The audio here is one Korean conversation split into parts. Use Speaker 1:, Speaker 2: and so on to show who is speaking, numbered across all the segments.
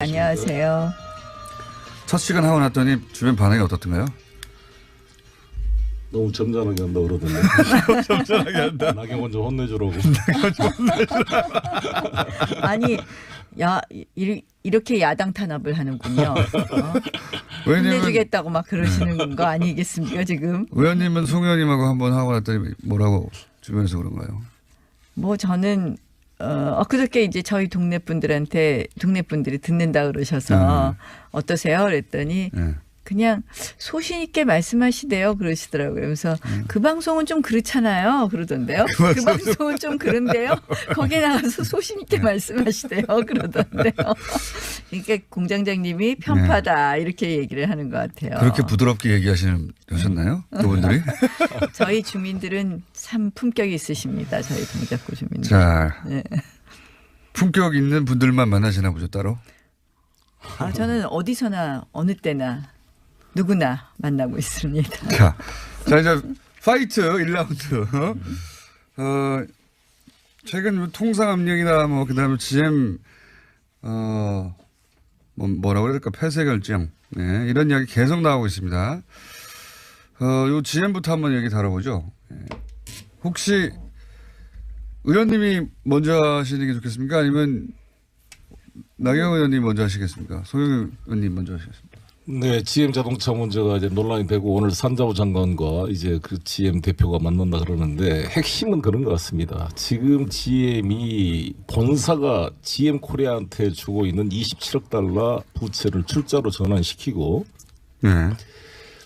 Speaker 1: 안녕하세요.
Speaker 2: 첫 시간 하고 났더니 주변 반응이 어떻던가요?
Speaker 3: 너무 점잖하게 한다 그러던데. 점잖하게 한다. 나경원 좀 혼내주라고.
Speaker 1: 아니 야 이, 이렇게 야당 탄압을 하는군요. 어?
Speaker 2: 왜냐면
Speaker 1: 혼내주겠다고 막 그러시는 거 아니겠습니까 지금?
Speaker 2: 의원님은 송 의원님하고 한번 하고 났더니 뭐라고 주변에서 그런가요?
Speaker 1: 뭐 저는 어, 엊그저께 이제 저희 동네 분들한테 동네 분들이 듣는다 그러셔서 어떠세요? 그랬더니
Speaker 2: 예.
Speaker 1: 그냥 소신 있게 말씀하시대요 그러시더라고요. 그래서 그 방송은 좀 그렇잖아요 그러던데요. 그, 방송은 좀 그런데요. 거기에 나가서 소신 있게 말씀하시대요 그러던데요. 그러니까 공장장님이 편파다 이렇게 얘기를 하는 것 같아요.
Speaker 2: 그렇게 부드럽게 얘기하시는 하셨나요? 그분들이?
Speaker 1: 저희 주민들은 참 품격이 있으십니다. 저희 동작구 주민들.
Speaker 2: 자,
Speaker 1: 네.
Speaker 2: 품격 있는 분들만 만나시나 보죠 따로.
Speaker 1: 아, 저는 어디서나 어느 때나 누구나 만나고 있습니다.
Speaker 2: 자, 자 이제 파이트 1라운드. 어, 최근 뭐 통상 압력이나 뭐 그다음에 GM 어, 뭐 뭐라고 그래야 될까 폐쇄 결정 네, 이런 이야기 계속 나오고 있습니다. 어, 요 GM부터 한번 얘기 다뤄보죠. 예. 혹시 의원님이 먼저 하시는 게 좋겠습니까? 아니면 나경 의원님 먼저 하시겠습니까? 송영 의원님 먼저 하시겠습니까?
Speaker 3: 네, GM 자동차 문제가 이제 논란이 되고 오늘 산자부 장관과 이제 그 GM 대표가 만난다 그러는데 핵심은 그런 것 같습니다. 지금 GM이 본사가 GM 코리아한테 주고 있는 27억 달러 부채를 출자로 전환시키고
Speaker 2: 네.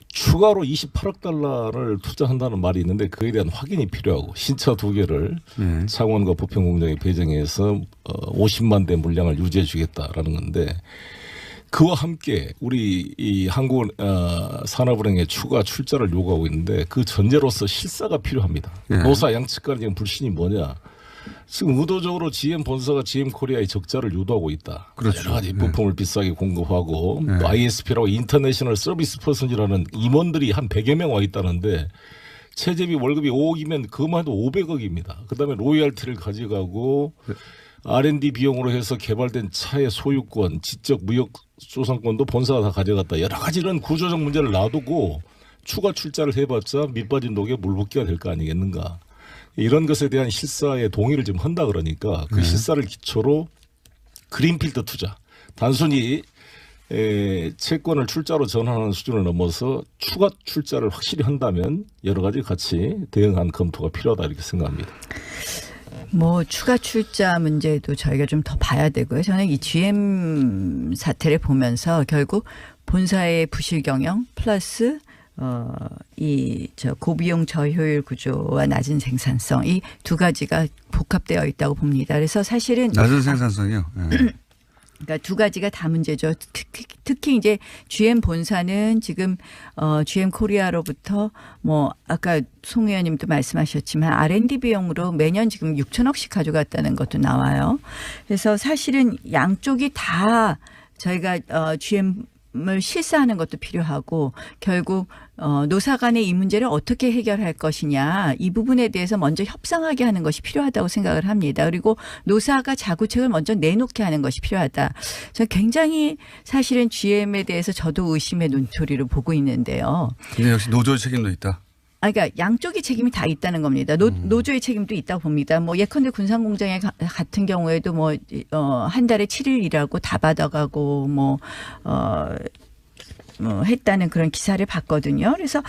Speaker 3: 추가로 28억 달러를 투자한다는 말이 있는데 그에 대한 확인이 필요하고 신차 두 개를
Speaker 2: 네.
Speaker 3: 창원과 부평 공장에 배정해서 어, 50만 대 물량을 유지해 주겠다라는 건데 그와 함께 우리 이 한국 어, 산업은행의 추가 출자를 요구하고 있는데 그 전제로서 실사가 필요합니다.
Speaker 2: 네.
Speaker 3: 노사 양측 간의 지금 불신이 뭐냐? 지금 의도적으로 GM 본사가 GM 코리아의 적자를 유도하고 있다.
Speaker 2: 그렇죠.
Speaker 3: 여러 가지
Speaker 2: 네.
Speaker 3: 부품을 비싸게 공급하고
Speaker 2: 네.
Speaker 3: 또 ISP라고 인터내셔널 서비스 퍼슨이라는 임원들이 한 100여 명 와 있다는데 최저비 월급이 5억이면 그것만 해도 500억입니다. 그다음에 로열티를 가져가고 R&D 비용으로 해서 개발된 차의 소유권, 지적 무역 소상권도 본사가 다 가져갔다. 여러 가지 이런 구조적 문제를 놔두고 추가 출자를 해봤자 밑빠진 독에 물 붓기가 될 거 아니겠는가. 이런 것에 대한 실사의 동의를 지금 한다 그러니까 그 실사를 기초로 그린필드 투자. 단순히 에, 채권을 출자로 전환하는 수준을 넘어서 추가 출자를 확실히 한다면 여러 가지 같이 대응한 검토가 필요하다 이렇게 생각합니다.
Speaker 1: 뭐 추가 출자 문제도 저희가 좀 더 봐야 되고요. 저는 이 GM 사태를 보면서 결국 본사의 부실 경영 플러스 어 이 저 고비용 저효율 구조와 낮은 생산성 이 두 가지가 복합되어 있다고 봅니다. 그래서 사실은
Speaker 2: 낮은 생산성이요. 예.
Speaker 1: 그러니까 두 가지가 다 문제죠. 특히, 특히 이제 GM 본사는 지금 어 GM 코리아로부터 뭐 아까 송 의원님도 말씀하셨지만 R&D 비용으로 매년 지금 6천억씩 가져갔다는 것도 나와요. 그래서 사실은 양쪽이 다 저희가 어 GM 을 실사하는 것도 필요하고 결국 어 노사 간의 이 문제를 어떻게 해결할 것이냐 이 부분에 대해서 먼저 협상하게 하는 것이 필요하다고 생각을 합니다. 그리고 노사가 자구책을 먼저 내놓게 하는 것이 필요하다. 저 굉장히 사실은 GM에 대해서 저도 의심의 눈초리로 보고 있는데요.
Speaker 2: 근데 역시 노조 책임도 있다.
Speaker 1: 아, 그러니까 양쪽의 책임이 다 있다는 겁니다. 노, 노조의 책임도 있다고 봅니다. 뭐 예컨대 군산공장에 가- 같은 경우에도 뭐, 어, 한 달에 7일 일하고 다 받아가고 뭐, 어, 뭐 했다는 그런 기사를 봤거든요. 그래서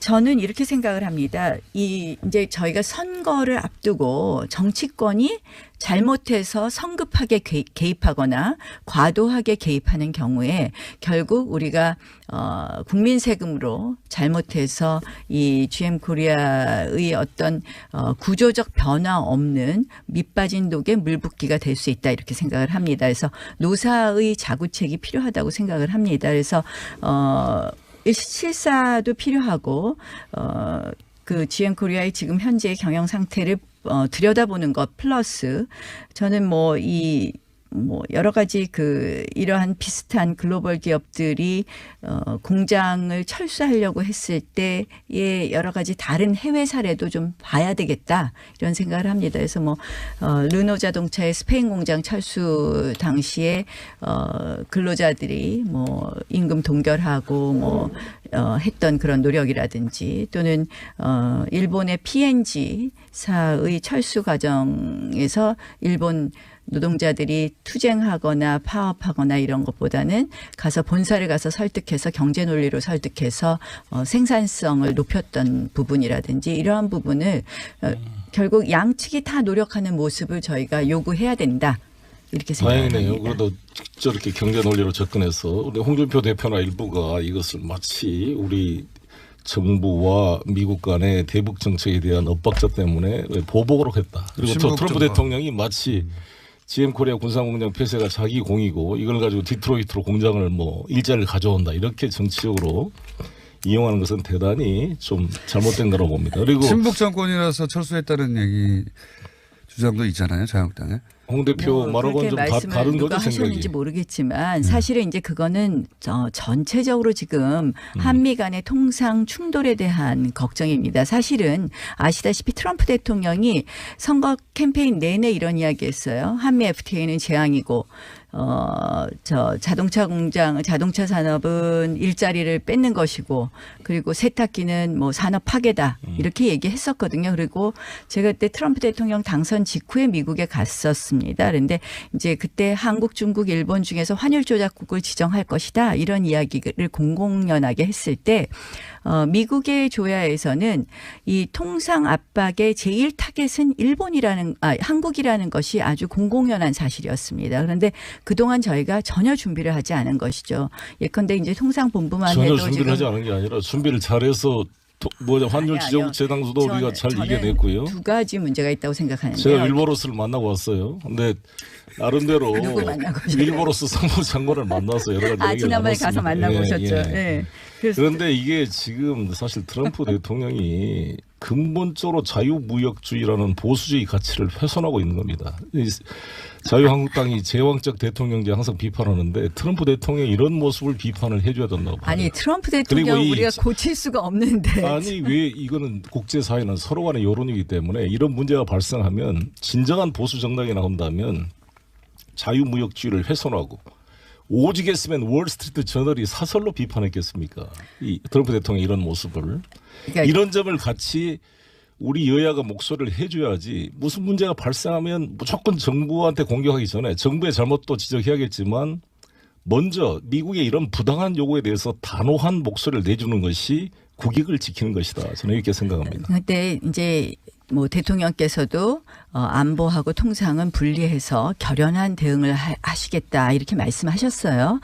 Speaker 1: 저는 이렇게 생각을 합니다. 이 이제 저희가 선거를 앞두고 정치권이 잘못해서 성급하게 개- 개입하거나 과도하게 개입하는 경우에 결국 우리가 어 국민 세금으로 잘못해서 이 GM 코리아의 어떤 어 구조적 변화 없는 밑빠진 독에 물붓기가 될 수 있다 이렇게 생각을 합니다. 그래서 노사의 자구책이 필요하다고 생각을 합니다. 그래서 어 실사도 필요하고 어그 GM 코리아의 지금 현재의 경영 상태를 어 들여다보는 것 플러스 저는 뭐이 뭐 여러 가지 그 이러한 비슷한 글로벌 기업들이 어 공장을 철수하려고 했을 때의 여러 가지 다른 해외 사례도 좀 봐야 되겠다 이런 생각을 합니다. 그래서 뭐 어, 르노 자동차의 스페인 공장 철수 당시에 어 근로자들이 뭐 임금 동결하고 뭐 어, 했던 그런 노력이라든지 또는 어, 일본의 PNG사의 철수 과정에서 일본 노동자들이 투쟁하거나 파업하거나 이런 것보다는 가서 본사를 가서 설득해서 경제 논리로 설득해서 어, 생산성을 높였던 부분이라든지 이러한 부분을 어, 결국 양측이 다 노력하는 모습을 저희가 요구해야 된다. 이렇게
Speaker 3: 다행이네요.
Speaker 1: 생각합니다.
Speaker 3: 그래도 저렇게 경제 논리로 접근해서 우리 홍준표 대표나 일부가 이것을 마치 우리 정부와 미국 간의 대북 정책에 대한 엇박자 때문에 보복으로 했다. 그리고 트럼프. 대통령이 마치 GM 코리아 군사공장 폐쇄가 자기 공이고 이걸 가지고 디트로이트로 공장을 뭐 일자리를 가져온다 이렇게 정치적으로 이용하는 것은 대단히 좀 잘못된 거라고 봅니다. 그리고
Speaker 2: 친북 정권이라서 철수했다는 얘기 주장도 있잖아요. 자유한국당에.
Speaker 3: 홍 대표
Speaker 1: 뭐
Speaker 3: 말하고는 좀 다,
Speaker 1: 말씀을
Speaker 3: 다른 거죠.
Speaker 1: 하셨는지 모르겠지만 사실은 이제 그거는 저 전체적으로 지금
Speaker 3: 음.
Speaker 1: 한미 간의 통상 충돌에 대한 걱정입니다. 사실은 아시다시피 트럼프 대통령이 선거 캠페인 내내 이런 이야기했어요. 한미 FTA는 재앙이고 어, 저 자동차 공장, 자동차 산업은 일자리를 뺏는 것이고, 그리고 세탁기는 뭐 산업 파괴다. 이렇게 얘기했었거든요. 그리고 제가 그때 트럼프 대통령 당선 직후에 미국에 갔었습니다. 그런데 이제 그때 한국, 중국, 일본 중에서 환율 조작국을 지정할 것이다. 이런 이야기를 공공연하게 했을 때, 어, 미국의 조야에서는 이 통상 압박의 제일 타겟은 일본이라는 아 한국이라는 것이 아주 공공연한 사실이었습니다. 그런데 그동안 저희가 전혀 준비를 하지 않은 것이죠. 예컨대 이제 통상 본부만
Speaker 3: 전혀
Speaker 1: 해도
Speaker 3: 준비를 하지 않은 게 아니라 준비를 잘해서 도- 뭐냐 환율 지정. 재당수도 우리가 잘 이겨냈고요.
Speaker 1: 두 가지 문제가 있다고 생각하는데요.
Speaker 3: 제가 일보로스를 만나고 왔어요. 근데 나름대로? 일보로스 상무장관을 만나서 여러 가지
Speaker 1: 아
Speaker 3: 얘기를
Speaker 1: 지난번에 가서. 만나고
Speaker 3: 예,
Speaker 1: 오셨죠.
Speaker 3: 예.
Speaker 1: 예.
Speaker 3: 그런데 이게 지금 사실 트럼프 대통령이 근본적으로 자유무역주의라는 보수주의 가치를 훼손하고 있는 겁니다. 이 자유한국당이 제왕적 대통령제 항상 비판하는데 트럼프 대통령이 이런 모습을 비판을 해줘야 된다고 봐요.
Speaker 1: 아니 트럼프 대통령
Speaker 3: 이-
Speaker 1: 우리가 고칠 수가 없는데
Speaker 3: 아니 왜 이거는 국제사회는 서로 간의 여론이기 때문에 이런 문제가 발생하면 진정한 보수 정당이 나온다면 자유무역주의를 훼손하고 오직 했으면 월스트리트 저널이 사설로 비판했겠습니까? 이 트럼프 대통령의 이런 모습을
Speaker 1: 그러니까
Speaker 3: 이런 점을 같이 우리 여야가 목소리를 해줘야지 무슨 문제가 발생하면 무조건 정부한테 공격하기 전에 정부의 잘못도 지적해야겠지만 먼저 미국의 이런 부당한 요구에 대해서 단호한 목소리를 내주는 것이 국익을 지키는 것이다. 저는 이렇게 생각합니다.
Speaker 1: 근데 이제 뭐 대통령께서도 어, 안보하고 통상은 분리해서 결연한 대응을 하, 하시겠다 이렇게 말씀하셨어요.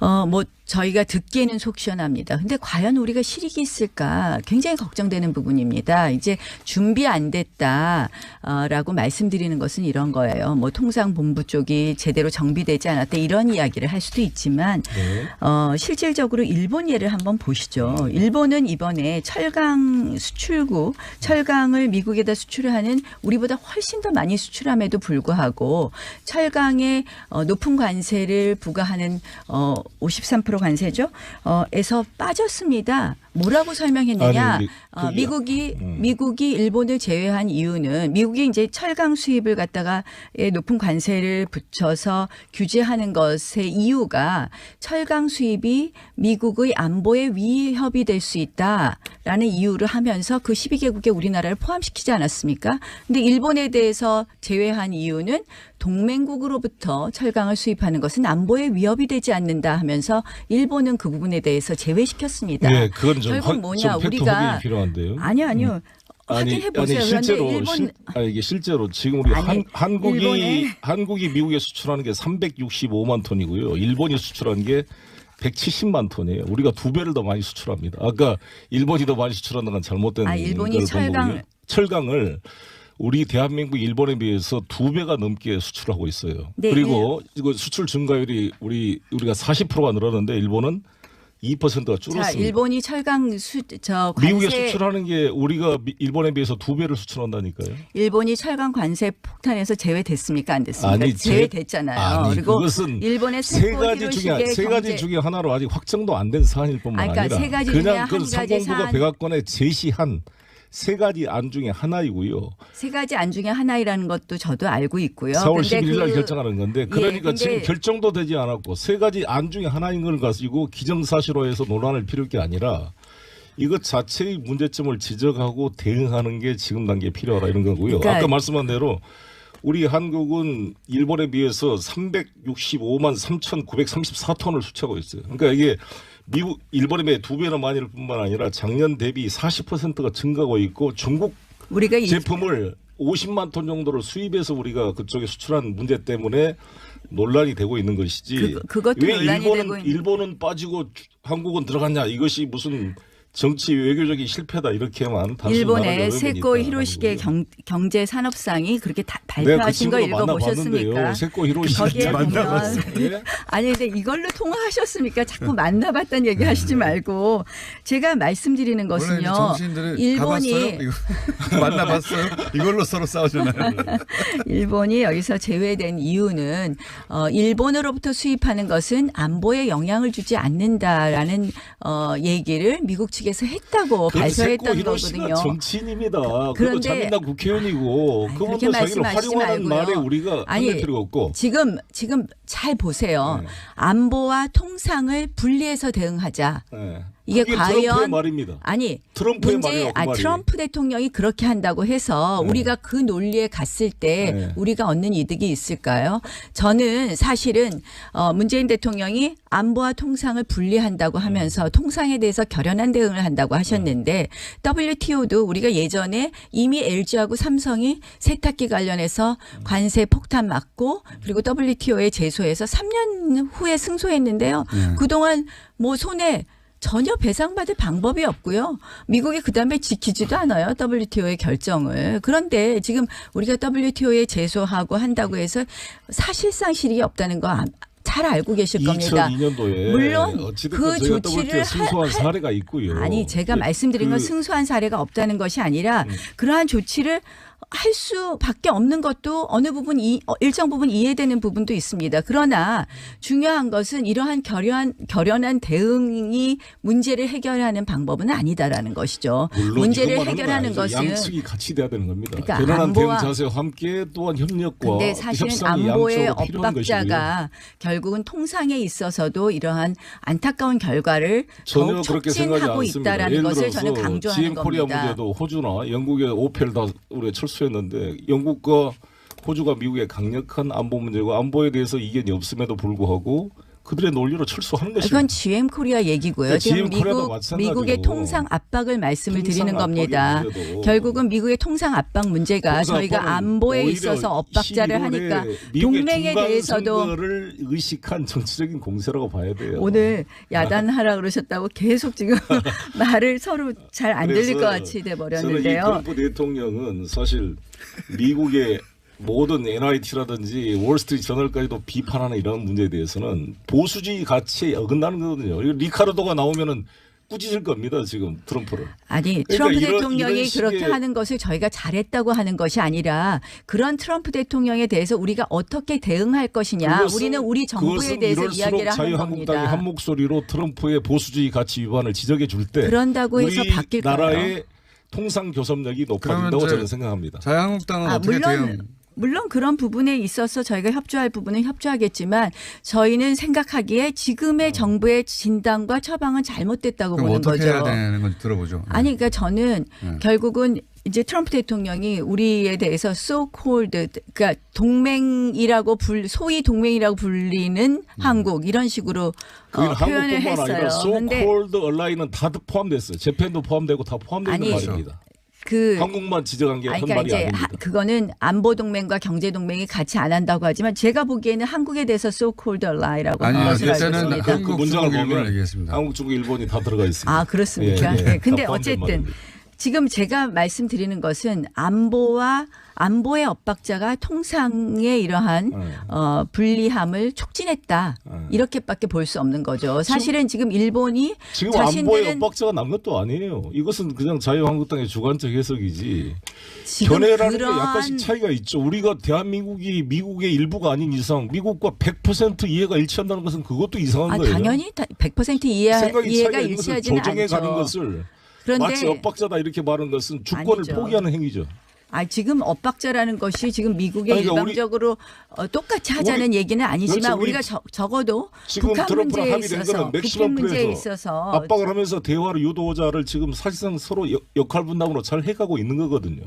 Speaker 1: 어, 뭐 저희가 듣기에는 속 시원합니다. 근데 과연 우리가 실익이 있을까 굉장히 걱정되는 부분입니다. 이제 준비 안 됐다라고 말씀드리는 것은 이런 거예요. 뭐 통상 본부 쪽이 제대로 정비되지 않았다 이런 이야기를 할 수도 있지만
Speaker 3: 네.
Speaker 1: 어, 실질적으로 일본 예를 한번 보시죠. 일본은 이번에 철강 수출구, 철강을 미국에다 수출을 하는 우리보다 훨씬 더 많이 수출함에도 불구하고 철강에 어, 높은 관세를 부과하는 어, 53% 관세죠. 어, 에서 빠졌습니다. 뭐라고 설명했느냐?
Speaker 3: 아니,
Speaker 1: 어, 미국이
Speaker 3: 음.
Speaker 1: 미국이 일본을 제외한 이유는 미국이 이제 철강 수입을 갖다가 예, 높은 관세를 붙여서 규제하는 것의 이유가 철강 수입이 미국의 안보에 위협이 될 수 있다라는 이유를 하면서 그 12개국에 우리나라를 포함시키지 않았습니까? 근데 일본에 대해서 제외한 이유는 동맹국으로부터 철강을 수입하는 것은 안보에 위협이 되지 않는다 하면서 일본은 그 부분에 대해서 제외시켰습니다.
Speaker 3: 네, 그건 좀,
Speaker 1: 결국
Speaker 3: 확-
Speaker 1: 뭐냐,
Speaker 3: 좀
Speaker 1: 우리가
Speaker 3: 필요한데요.
Speaker 1: 아니요, 아니요. 확인해 보세요.
Speaker 3: 아니 실제로
Speaker 1: 일본
Speaker 3: 실, 아니 이게 실제로 지금 우리
Speaker 1: 아니,
Speaker 3: 한, 한국이
Speaker 1: 일본에-
Speaker 3: 한국이 미국에 수출하는 게 365만 톤이고요. 일본이 수출한 게 170만 톤이에요. 우리가 두 배를 더 많이 수출합니다. 아까 일본이 더 많이 수출하는 건 잘못된
Speaker 1: 아, 일본이 철강-.
Speaker 3: 철강을 우리 대한민국 일본에 비해서 두 배가 넘게 수출하고 있어요.
Speaker 1: 네,
Speaker 3: 그리고 이거 수출 증가율이 우리 우리가 40%가 늘었는데 일본은 2%가
Speaker 1: 자,
Speaker 3: 줄었습니다.
Speaker 1: 일본이 철강 수, 저 관세
Speaker 3: 미국에 수출하는 게 우리가 미- 일본에 비해서 두 배를 수출한다니까요.
Speaker 1: 일본이 철강 관세 폭탄에서 제외됐습니까? 안 됐습니까?
Speaker 3: 아니, 제-
Speaker 1: 제외됐잖아요.
Speaker 3: 아니,
Speaker 1: 그리고
Speaker 3: 그것은
Speaker 1: 일본의
Speaker 3: 세 가지 중에 세 가지
Speaker 1: 경제
Speaker 3: 중에 하나로 아직 확정도 안 된 사안일 뿐만
Speaker 1: 아니, 그러니까
Speaker 3: 아니라
Speaker 1: 세 가지 중에
Speaker 3: 그냥 한그
Speaker 1: 가지 사안.
Speaker 3: 백악관에 제시한 세 가지 안 중에 하나이고요.
Speaker 1: 세 가지 안 중에 하나이라는 것도 저도 알고 있고요.
Speaker 3: 4월
Speaker 1: 근데
Speaker 3: 11일 날
Speaker 1: 그-
Speaker 3: 결정하는 건데 그러니까
Speaker 1: 근데-
Speaker 3: 지금 결정도 되지 않았고 세 가지 안 중에 하나인 걸 가지고 기정사실화해서 논란을 피울 게 아니라 이것 자체의 문제점을 지적하고 대응하는 게 지금 단계에 필요하다 이런 거고요.
Speaker 1: 그러니까-
Speaker 3: 아까 말씀한 대로 우리 한국은 일본에 비해서 365만 3,934톤을 수출하고 있어요. 그러니까 이게 미국 일본에 비해 두 배나 많이 일 뿐만 아니라 작년 대비 40%가 증가하고 있고 중국
Speaker 1: 우리가 이
Speaker 3: 제품을 50만 톤 정도를 수입해서 우리가 그쪽에 수출한 문제 때문에 논란이 되고 있는 것이지.
Speaker 1: 그- 그것도
Speaker 3: 왜
Speaker 1: 논란이
Speaker 3: 일본은
Speaker 1: 되고 있는-
Speaker 3: 일본은 빠지고 주- 한국은 들어갔냐? 이것이 무슨 정치 외교적인 실패다 이렇게만
Speaker 1: 일본의 세코. 히로시게 경, 경제 산업상이 그렇게 다,
Speaker 3: 내가 그
Speaker 1: 발표하신 거 읽어보셨습니까?
Speaker 3: 세코 히로시게
Speaker 1: 거기에 보면
Speaker 3: 예?
Speaker 1: 아니 근데 이걸로 통화하셨습니까? 자꾸 만나봤다는 얘기 하시지 말고 제가 말씀드리는 것은요. 일본이
Speaker 2: 만나봤어요? 이걸로 서로 싸우잖아요.
Speaker 1: 일본이 여기서 제외된 이유는 어, 일본으로부터 수입하는 것은 안보에 영향을 주지 않는다라는 어, 얘기를 미국 측에 서 했다고
Speaker 3: 세코
Speaker 1: 발표했던 거거든요.
Speaker 3: 정치인입니다. 그리고
Speaker 1: 그런데-
Speaker 3: 자민당 국회의원이고 그분도 자기를 활용하는. 말에 우리가
Speaker 1: 아니,
Speaker 3: 필요가 없고
Speaker 1: 지금 지금 잘 보세요.
Speaker 3: 네.
Speaker 1: 안보와 통상을 분리해서 대응하자.
Speaker 3: 예.
Speaker 1: 이게 과연-
Speaker 3: 말입니다.
Speaker 1: 아니
Speaker 3: 트럼프의
Speaker 1: 문제
Speaker 3: 그
Speaker 1: 아. 트럼프 대통령이 그렇게 한다고 해서
Speaker 3: 네.
Speaker 1: 우리가 그 논리에 갔을 때
Speaker 3: 네.
Speaker 1: 우리가 얻는 이득이 있을까요? 저는 사실은 어 문재인 대통령이 안보와 통상을 분리한다고 하면서 통상에 대해서 결연한 대응을 한다고 하셨는데 WTO도 우리가 예전에 이미 LG하고 삼성이 세탁기 관련해서 관세 폭탄 맞고 그리고 WTO에 제소해서 3년 후에 승소했는데요.
Speaker 2: 네.
Speaker 1: 그동안 뭐 손에 전혀 배상받을 방법이 없고요. 미국이 그다음에 지키지도 않아요. WTO의 결정을. 그런데 지금 우리가 WTO에 제소하고 한다고 해서 사실상 실익이 없다는 거 잘 알고 계실 겁니다.
Speaker 3: 2002년도에
Speaker 1: 물론
Speaker 3: 어찌됐든
Speaker 1: 그 조치를
Speaker 3: 승소한
Speaker 1: 할-
Speaker 3: 사례가 있고요.
Speaker 1: 아니 제가
Speaker 3: 예,
Speaker 1: 말씀드린 건
Speaker 3: 그-
Speaker 1: 승소한 사례가 없다는 것이 아니라
Speaker 3: 음.
Speaker 1: 그러한 조치를 할 수밖에 없는 것도 어느 부분 이 어, 일정 부분 이해되는 부분도 있습니다. 그러나 중요한 것은 이러한 결연 결연한 대응이 문제를 해결하는 방법은 아니다라는 것이죠. 문제를 해결하는. 것은
Speaker 3: 양측이 같이 돼야 되는 겁니다.
Speaker 1: 그러니까
Speaker 3: 결연한 대응
Speaker 1: 안보와-
Speaker 3: 자세와 함께 또한 협력과
Speaker 1: 근데 사실은 안보의. 엇박자가 결국은 통상에 있어서도 이러한 안타까운 결과를
Speaker 3: 전혀
Speaker 1: 더욱 촉진하고. 있다라는 것을 저는 강조하는
Speaker 3: GM 코리아
Speaker 1: 겁니다.
Speaker 3: 문제도 호주나 영국의 오펠 다 우리가 철수 했는데 영국과 호주가 미국의 강력한 안보 문제고 안보에 대해서 이견이 없음에도 불구하고 그들의 논리로 철수하는 것입니다.
Speaker 1: 그건 GM 코리아 얘기고요.
Speaker 3: 그러니까
Speaker 1: 지금
Speaker 3: GM
Speaker 1: 미국 미국의 통상 압박을 말씀을
Speaker 3: 통상
Speaker 1: 드리는 겁니다. 결국은 미국의 통상 압박 문제가
Speaker 3: 통상
Speaker 1: 저희가 안보에 있어서 엇박자를
Speaker 3: 11월에
Speaker 1: 하니까 동맹에 대해서도
Speaker 3: 의식한 정치적인 공세라고 봐야 돼요.
Speaker 1: 오늘 야단하라 그러셨다고 계속 지금 말을 서로 잘 안 들릴 것 같이 돼 버렸는데요.
Speaker 3: 트럼프 대통령은 사실 미국의 모든 NIT라든지 월스트리트 저널까지도 비판하는 이런 문제에 대해서는 보수주의 가치에 어긋나는 거거든요. 이거 리카르도가 나오면은 꾸짖을 겁니다. 지금 트럼프를.
Speaker 1: 아니
Speaker 3: 그러니까
Speaker 1: 트럼프
Speaker 3: 이런-
Speaker 1: 대통령이
Speaker 3: 이런
Speaker 1: 그렇게
Speaker 3: 식의-
Speaker 1: 하는 것을 저희가 잘했다고 하는 것이 아니라 그런 트럼프 대통령에 대해서 우리가 어떻게 대응할 것이냐
Speaker 3: 그것은-
Speaker 1: 우리는 우리 정부에 대해서 이야기를 하는
Speaker 3: 자유한국당이
Speaker 1: 겁니다.
Speaker 3: 한 목소리로 트럼프의 보수주의 가치 위반을 지적해 줄 때
Speaker 1: 그런다고 해서
Speaker 3: 우리
Speaker 1: 바뀔
Speaker 3: 나라의
Speaker 1: 거예요.
Speaker 3: 통상 교섭력이 높아진다고 저는 생각합니다.
Speaker 2: 자유한국당은
Speaker 1: 아,
Speaker 2: 어떻게
Speaker 1: 물론
Speaker 2: 대응?
Speaker 1: 물론 그런 부분에 있어서 저희가 협조할 부분은 협조하겠지만 저희는 생각하기에 지금의 정부의 진단과 처방은 잘못됐다고
Speaker 2: 어. 그럼
Speaker 1: 보는
Speaker 2: 어떻게 해야
Speaker 1: 거죠.
Speaker 2: 되는 건지 들어보죠.
Speaker 1: 아니 그러니까 저는
Speaker 2: 네.
Speaker 1: 결국은 이제 트럼프 대통령이 우리에 대해서 so called 그러니까 동맹이라고 불 소위 동맹이라고 불리는 한국 이런 식으로 어,
Speaker 3: 그게
Speaker 1: 표현을 했어요.
Speaker 3: 소콜드 얼라인은 다 포함됐어요. 재팬도 포함되고 다
Speaker 1: 아니,
Speaker 3: 말입니다.
Speaker 1: 그
Speaker 3: 한국만 지적한 게
Speaker 1: 아니,
Speaker 3: 한
Speaker 1: 그러니까
Speaker 3: 말이
Speaker 1: 이제. 하- 그거는 안보 동맹과 경제 동맹이 같이 안 한다고 하지만 제가 보기에는 한국에 대해서 ally라고
Speaker 2: 아니,
Speaker 1: 하는 것을 알고
Speaker 2: 그때는
Speaker 1: 있습니다.
Speaker 2: 한국,
Speaker 3: 그 문장을 보면. 한국, 중국, 일본이 다 들어가 있습니다.
Speaker 1: 아 그렇습니까?
Speaker 3: 예, 예.
Speaker 1: 네, 근데 어쨌든
Speaker 3: 말입니다.
Speaker 1: 지금 제가 말씀드리는 것은 안보와 안보의 엇박자가 통상의 이러한
Speaker 3: 네.
Speaker 1: 어, 불리함을 촉진했다.
Speaker 3: 네.
Speaker 1: 이렇게밖에 볼 수 없는 거죠. 사실은 지금 일본이
Speaker 3: 지금 안보의
Speaker 1: 자신들은
Speaker 3: 엇박자가 난 것도 아니에요. 이것은 그냥 자유한국당의 주관적 해석이지. 견해라는 게
Speaker 1: 그러한
Speaker 3: 약간씩 차이가 있죠. 우리가 대한민국이 미국의 일부가 아닌 이상 미국과 100% 이해가 일치한다는 것은 그것도 이상한
Speaker 1: 아,
Speaker 3: 거예요.
Speaker 1: 당연히 다- 100% 이해, 이해가 일치하지는
Speaker 3: 조정해
Speaker 1: 않죠.
Speaker 3: 가는 것을
Speaker 1: 그런데
Speaker 3: 마치 엇박자다 이렇게 말하는 것은 주권을
Speaker 1: 아니죠.
Speaker 3: 포기하는 행위죠.
Speaker 1: 아 지금 엇박자라는 것이 지금 미국에
Speaker 3: 그러니까 우리-
Speaker 1: 일방적으로 어, 똑같이 하자는 얘기는 아니지만.
Speaker 3: 우리
Speaker 1: 저, 적어도
Speaker 3: 지금
Speaker 1: 북한 문제에 있어서 북핵 문제에 있어서
Speaker 3: 압박을 하면서 대화를 유도자를 지금 사실상 서로 역- 역할 분담으로 잘 해가고 있는 거거든요.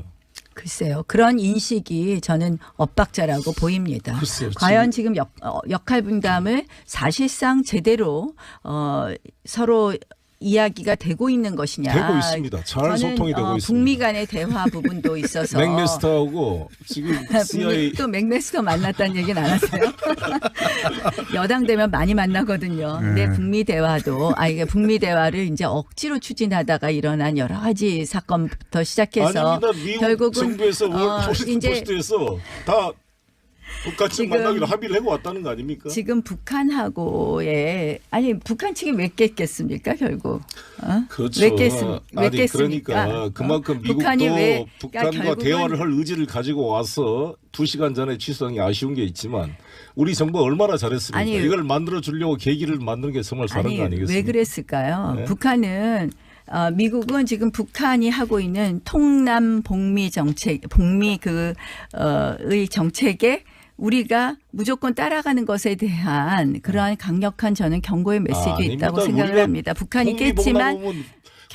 Speaker 1: 글쎄요 그런 인식이 저는 엇박자라고 보입니다.
Speaker 3: 글쎄요,
Speaker 1: 과연 지금 역, 어, 역할 분담을 사실상 제대로 어, 서로 이야기가 되고 있는 것이냐?
Speaker 3: 되고 있습니다. 잘
Speaker 1: 저는,
Speaker 3: 소통이 되고
Speaker 1: 어,
Speaker 3: 있습니다.
Speaker 1: 북미 간의 대화 부분도 있어서
Speaker 3: 맥메스터하고 지금 CIA
Speaker 1: 또 맥메스터 만났다는 얘기는 안 하세요? 여당 되면 많이 만나거든요. 근데
Speaker 2: 네.
Speaker 1: 북미 대화도 아 이게 북미 대화를 이제 억지로 추진하다가 일어난 여러 가지 사건부터 시작해서
Speaker 3: 아닙니다. 미국
Speaker 1: 결국은
Speaker 3: 정부에서
Speaker 1: 어, 이제
Speaker 3: 포스트에서 다 북한측 만나기로 합의를 하고 왔다는 거 아닙니까?
Speaker 1: 지금 북한하고의 아니 북한 측이 왜 깼겠습니까 결국? 어?
Speaker 3: 그렇죠.
Speaker 1: 왜
Speaker 3: 아니
Speaker 1: 깼습니까?
Speaker 3: 그러니까 그만큼
Speaker 1: 어?
Speaker 3: 미국도
Speaker 1: 왜
Speaker 3: 북한과
Speaker 1: 결국은
Speaker 3: 대화를 할 의지를 가지고 와서 두 시간 전에 취소한 게 아쉬운 게 있지만 우리 정부가 얼마나 잘했습니까?
Speaker 1: 아니,
Speaker 3: 이걸 만들어 주려고 계기를 만드는 게 정말 잘한
Speaker 1: 아니
Speaker 3: 거 아니겠습니까?
Speaker 1: 왜 그랬을까요?
Speaker 3: 네.
Speaker 1: 북한은 어, 미국은 지금 북한이 하고 있는 통남 복미 정책, 복미 그의 정책에 우리가 무조건 따라가는 것에 대한 그러한 강력한 저는 경고의 메시지
Speaker 3: 아,
Speaker 1: 있다고. 생각을 합니다. 북한이 깼지만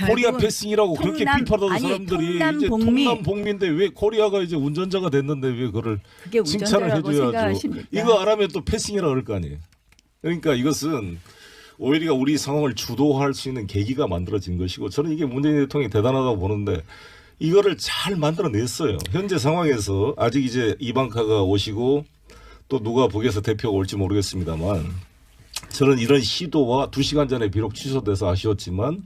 Speaker 3: 코리아 패싱이라고 그렇게
Speaker 1: 아니,
Speaker 3: 사람들이
Speaker 1: 통남
Speaker 3: 이제
Speaker 1: 복미.
Speaker 3: 통남 복미인데 왜 코리아가 이제 운전자가 됐는데 왜 그걸 칭찬을 해줘야죠.
Speaker 1: 생각하십니까?
Speaker 3: 이거 안 하면 또 패싱이라 그럴 거 아니에요. 그러니까 이것은 오히려 우리 상황을 주도할 수 있는 계기가 만들어진 것이고 저는 이게 문재인 대통령이 대단하다고 보는데 이거를 잘 만들어냈어요. 현재 상황에서 아직 이제 이방카가 오시고 또 누가 북에서 대표가 올지 모르겠습니다만 저는 이런 시도와 두 시간 전에 비록 취소돼서 아쉬웠지만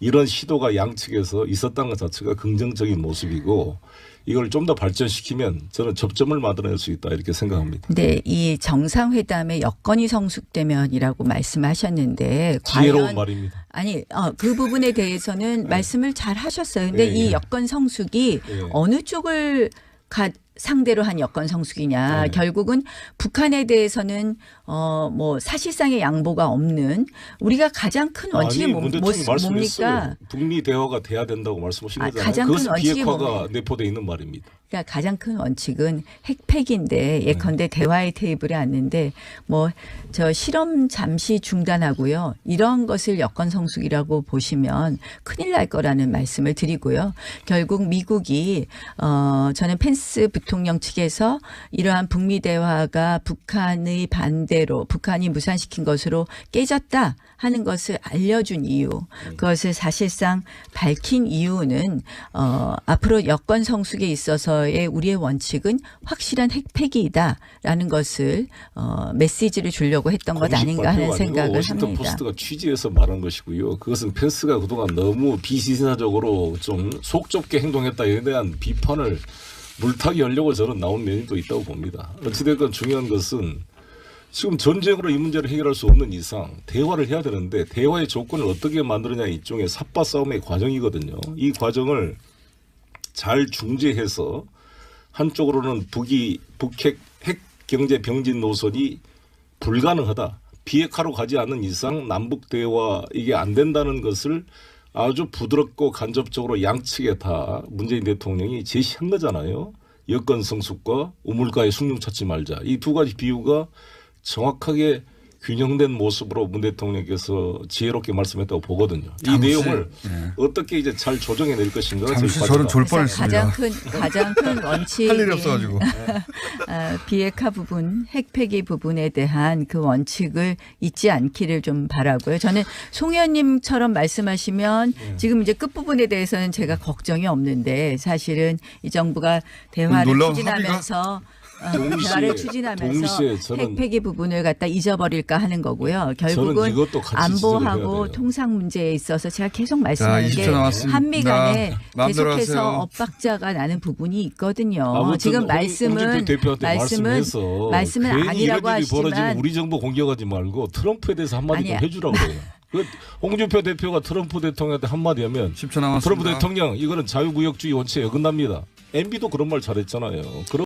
Speaker 3: 이런 시도가 양측에서 있었다는 것 자체가 긍정적인 모습이고 이걸 좀 더 발전시키면 저는 접점을 만들어낼 수 있다 이렇게 생각합니다.
Speaker 1: 네, 이 정상회담의 여건이 성숙되면이라고 말씀하셨는데 과연
Speaker 3: 말입니다.
Speaker 1: 아니, 어, 그 부분에 대해서는 말씀을 잘 하셨어요. 근데
Speaker 3: 네,
Speaker 1: 이
Speaker 3: 예.
Speaker 1: 여건 성숙이
Speaker 3: 예.
Speaker 1: 어느 쪽을 가, 상대로 한 여건 성숙이냐.
Speaker 3: 네.
Speaker 1: 결국은 북한에 대해서는 어, 뭐 사실상의 양보가 없는 우리가 가장 큰 원칙이
Speaker 3: 아니,
Speaker 1: 뭐,
Speaker 3: 문
Speaker 1: 뭐, 뭡니까?
Speaker 3: 북미 대화가 돼야 된다고 말씀하신
Speaker 1: 아,
Speaker 3: 거잖아요.
Speaker 1: 가장 큰 원칙이
Speaker 3: 비핵화가? 내포돼 있는 말입니다.
Speaker 1: 그러니까 가장 큰 원칙은 핵폐기인데 예컨대 대화의 테이블에 앉는데 뭐 저 실험 잠시 중단하고요. 이런 것을 여건 성숙이라고 보시면 큰일 날 거라는 말씀을 드리고요. 결국 미국이 어 저는 펜스 부통령 측에서 이러한 북미 대화가 북한의 반대로 북한이 무산시킨 것으로 깨졌다 하는 것을 알려준 이유 그것을 사실상 밝힌 이유는 어 앞으로 여건 성숙에 있어서 의 우리의 원칙은 확실한 핵폐기이다라는 것을 어 메시지를 주려고 했던 것 아닌가 하는 생각을
Speaker 3: 워싱턴
Speaker 1: 합니다.
Speaker 3: 포스트가 취재해서 말한 것이고요. 그것은 펜스가 그동안 너무 비시사적으로 좀 속 좁게 행동했다에 대한 비판을 물타기 하려고 저는 나온 또 있다고 봅니다. 어찌됐건 중요한 것은 지금 전쟁으로 이 문제를 해결할 수 없는 이상 대화를 해야 되는데 대화의 조건을 어떻게 만드느냐 일종의 삽바 싸움의 과정이거든요. 이 과정을 잘 중재해서 한쪽으로는 북이 북핵 핵 경제 병진 노선이 불가능하다. 비핵화로 가지 않는 이상 남북 대화 이게 안 된다는 것을 아주 부드럽고 간접적으로 양측에 다 문재인 대통령이 제시한 거잖아요. 여건 성숙과 우물가의 숭늉 찾지 말자. 이 두 가지 비유가 정확하게 균형된 모습으로 문 대통령께서 지혜롭게 말씀했다고 보거든요. 이
Speaker 2: 잠시,
Speaker 3: 내용을
Speaker 2: 네.
Speaker 3: 어떻게 이제 잘 조정해 낼 것인가
Speaker 2: 잠시 저는 졸
Speaker 1: 그래서 가장
Speaker 2: 뻔했습니다.
Speaker 1: 큰 가장 큰 원칙이
Speaker 2: 할 일이 없어가지고.
Speaker 1: 아, 비핵화 부분, 핵폐기 부분에 대한 그 원칙을 잊지 않기를 좀 바라고요. 저는 송 의원님처럼 말씀하시면
Speaker 2: 네.
Speaker 1: 지금 이제 끝 부분에 대해서는 제가 걱정이 없는데 사실은 이 정부가 대화를 추진하면서 대화를 추진하면서
Speaker 3: 동시에 저는
Speaker 1: 핵 폐기 부분을 갖다 잊어버릴까 하는 거고요. 결국은 안보하고. 통상 문제에 있어서 제가 계속 말씀하는
Speaker 2: 20초
Speaker 1: 게. 한미 간에 계속해서
Speaker 2: 하세요.
Speaker 1: 엇박자가 나는 부분이 있거든요. 지금
Speaker 3: 홍-
Speaker 1: 말씀은 말씀은 말씀은 아니라고 하시지만
Speaker 3: 우리 정부 공격하지 말고 트럼프에 대해서 한마디 좀
Speaker 1: 아니야.
Speaker 3: 해주라고 그래요. 그 홍준표 대표가 트럼프 대통령한테 한마디 하면
Speaker 2: 10초 남았습니다.
Speaker 3: 트럼프 대통령 이거는 자유구역주의 원칙에 어긋납니다. MB도 그런 말 잘했잖아요. 그런